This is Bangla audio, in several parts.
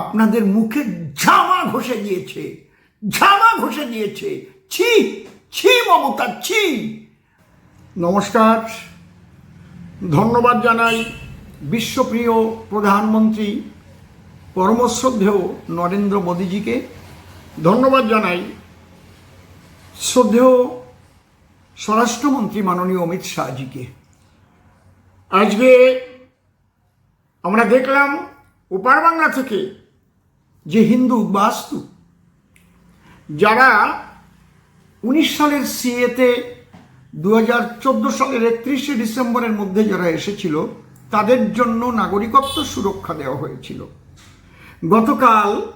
আপনাদের মুখে ঝামা ঘষে দিয়েছে। ঝামা ঘষে দিয়েছে। ছি ছি মমতা, ছি। নমস্কার। ধন্যবাদ জানাই বিশ্বপ্রিয় প্রধানমন্ত্রী পরমশ্রদ্ধেয় নরেন্দ্র মোদীজিকে। ধন্যবাদ জানাই শ্রদ্ধেয় স্বরাষ্ট্রমন্ত্রী মাননীয় অমিত শাহজিকে। আজকে আমরা দেখলাম ওপার বাংলা থেকে যে হিন্দু বাস্তু, যারা উনিশ সালের সিএতে দু হাজার চোদ্দ সালের একত্রিশে ডিসেম্বরের মধ্যে যারা এসেছিল, তাদের জন্য নাগরিকত্ব সুরক্ষা দেওয়া হয়েছিল। গতকাল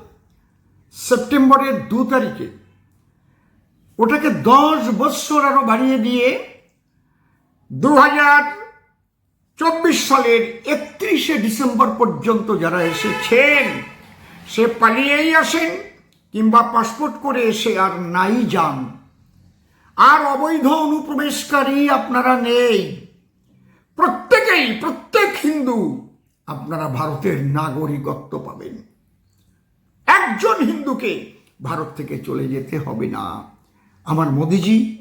সেপ্টেম্বরের দু তারিখে ওটাকে দশ বৎসর আরও বাড়িয়ে দিয়ে দু হাজার চব্বিশ সালের একত্রিশে ডিসেম্বর পর্যন্ত যারা এসেছেন সে পালিয়েই আসেন, কিংবা পাসপোর্ট করে এসে আর নাই যান। আর অবৈধ অনুপ্রবেশকারী আপনারা নেই। প্রত্যেকেই, প্রত্যেক হিন্দু আপনারা ভারতের নাগরিকত্ব পাবেন। একজন হিন্দুকে ভারত থেকে চলে যেতে হবে না। আমার মোদিজি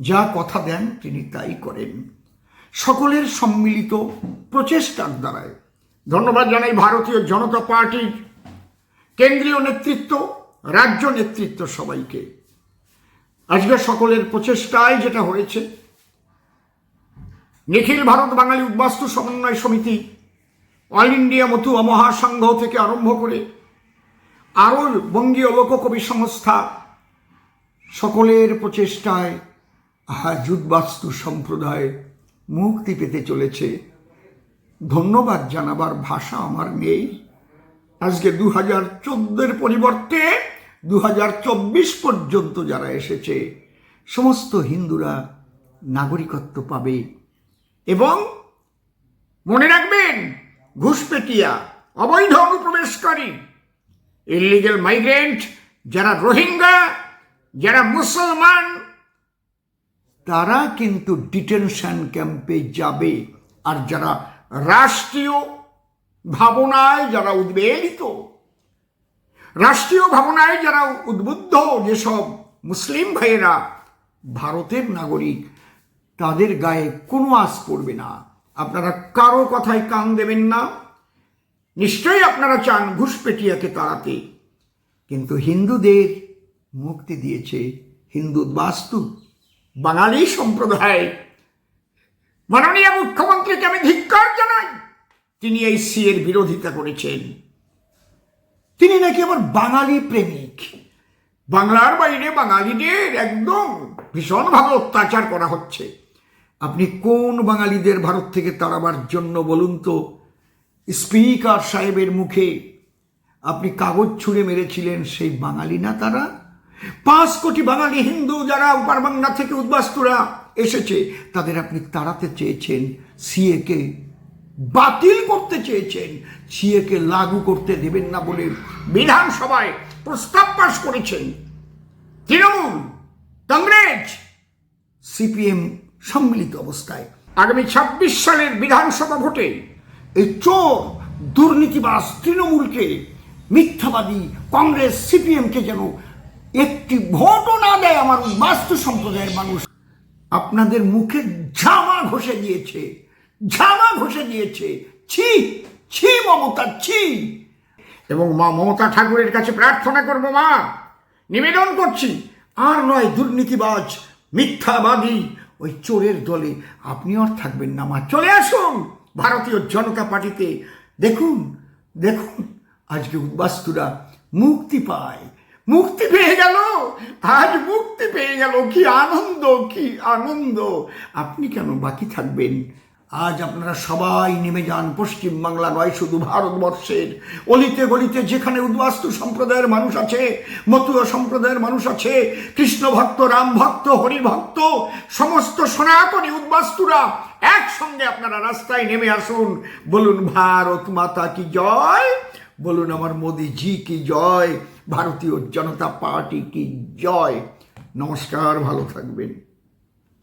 যা কথা দেন তিনি তাই করেন। সকলের সম্মিলিত প্রচেষ্টার দ্বারায়। ধন্যবাদ জানাই ভারতীয় জনতা পার্টির কেন্দ্রীয় নেতৃত্ব, রাজ্য নেতৃত্ব সবাইকে। আজকে সকলের প্রচেষ্টায় যেটা হয়েছে, নিখিল ভারত বাঙালি উদ্বাস্তু সমন্বয় সমিতি, অল ইন্ডিয়া মতুয়া মহাসংঘ থেকে আরম্ভ করে আরও বঙ্গীয় লোককবি সংস্থা, সকলের প্রচেষ্টায় আজ উদ্বাস্তু সম্প্রদায় মুক্তি পেতে চলেছে। ধন্যবাদ জানাবার ভাষা আমার নেই। আজকে দু হাজার চোদ্দের পরিবর্তে দু হাজার চব্বিশ পর্যন্ত যারা এসেছে, সমস্ত হিন্দুরা নাগরিকত্ব পাবে এবং মনে রাখবেন ঘুষপেটিয়া অবৈধ অনুপ্রবেশকারী ইলিগেল মাইগ্রেন্ট যারা রোহিঙ্গা, যারা মুসলমান, তারা কিন্তু ডিটেনশন ক্যাম্পে যাবে। আর যারা রাষ্ট্রীয় ভাবনায় যারা উদ্বেলিত, রাষ্ট্রীয় ভাবনায় যারা উদ্বুদ্ধ, যেসব মুসলিম ভাইয়েরা ভারতের নাগরিক, তাদের গায়ে কোনো আস পড়বে না। আপনারা কারও কথায় কান দেবেন না। নিশ্চয়ই আপনারা চান ঘুষপেটিয়াকে তাড়াতে। কিন্তু হিন্দুদের মুক্তি দিয়েছে হিন্দু বাস্তু, বাঙালি সম্প্রদায়। মাননীয় মুখ্যমন্ত্রীকে আমি ধিক্কার জানাই। তিনি এই সি এর বিরোধিতা করেছেন। তিনি নাকি আবার বাঙালি প্রেমিক। বাংলার বাইরে বাঙালিদের একদম ভীষণভাবে অত্যাচার করা হচ্ছে। আপনি কোন বাঙালিদের ভারত থেকে তাড়াবার জন্য বলুন তো? স্পিকার সাহেবের মুখে আপনি কাগজ ছুঁড়ে মেরেছিলেন সেই বাঙালি না তারা? পাঁচ কোটি বাঙালি হিন্দু যারা উপার বাংলা থেকে উদ্বাস্তুরা এসেছে, তাদের আপনি তাড়াতে চেয়েছেন সিএকে বাতিল করতে চেয়েছেন সিএকে লাগু করতে দেবেন না বলে বিধানসভায় প্রস্তাব পাশ করেছেন তৃণমূল, কংগ্রেস, সিপিএম সম্মিলিত অবস্থায়। আগামী ছাব্বিশ সালের বিধানসভা ভোটে এই চোর দুর্নীতিবাস তৃণমূলকে, মিথ্যাবাদী কংগ্রেস, সিপিএমকে যেন একটি ভোটও না দেয় আমার বাস্তু সম্প্রদায়ের মানুষ। আপনাদের মুখে ঝামা ঘষে দিয়েছে ঝামা ঘষে দিয়েছে। ছি ছি মমতা, ছি। এবং মা মমতা ঠাকুরের কাছে প্রার্থনা করব, মা। নিবেদন করছি, আর নয় দুর্নীতিবাজ, মিথ্যাবাদী ওই চোরের দলে। আপনি আর থাকবেন না, মা। চলে আসুন ভারতীয় জনতা পার্টিতে। দেখুন দেখুন, আজকে উদ্বাস্তুরা মুক্তি পায়। মুক্তি পেয়ে গেল। আজ মুক্তি পেয়ে গেল। কি আনন্দ কি আনন্দ। আপনি কেন বাকি থাকবেন? আজ আপনারা সবাই নেমে যান পশ্চিম বাংলা নয়, শুধু ভারতবর্ষের। অলিতে গলিতে যেখানে উদ্বাস্তু সম্প্রদায়ের মানুষ আছে, মতুয়া সম্প্রদায়ের মানুষ আছে, কৃষ্ণ ভক্ত, রাম ভক্ত হরি ভক্ত, সমস্ত সনাতনী উদ্বাস্তুরা একসঙ্গে আপনারা রাস্তায় নেমে আসুন। বলুন, ভারত মাতা কি জয়? বলুন, আমার মোদিজি কি জয়? ভারতীয় জনতা পার্টি কি জয়? নমস্কার, ভালো থাকবেন।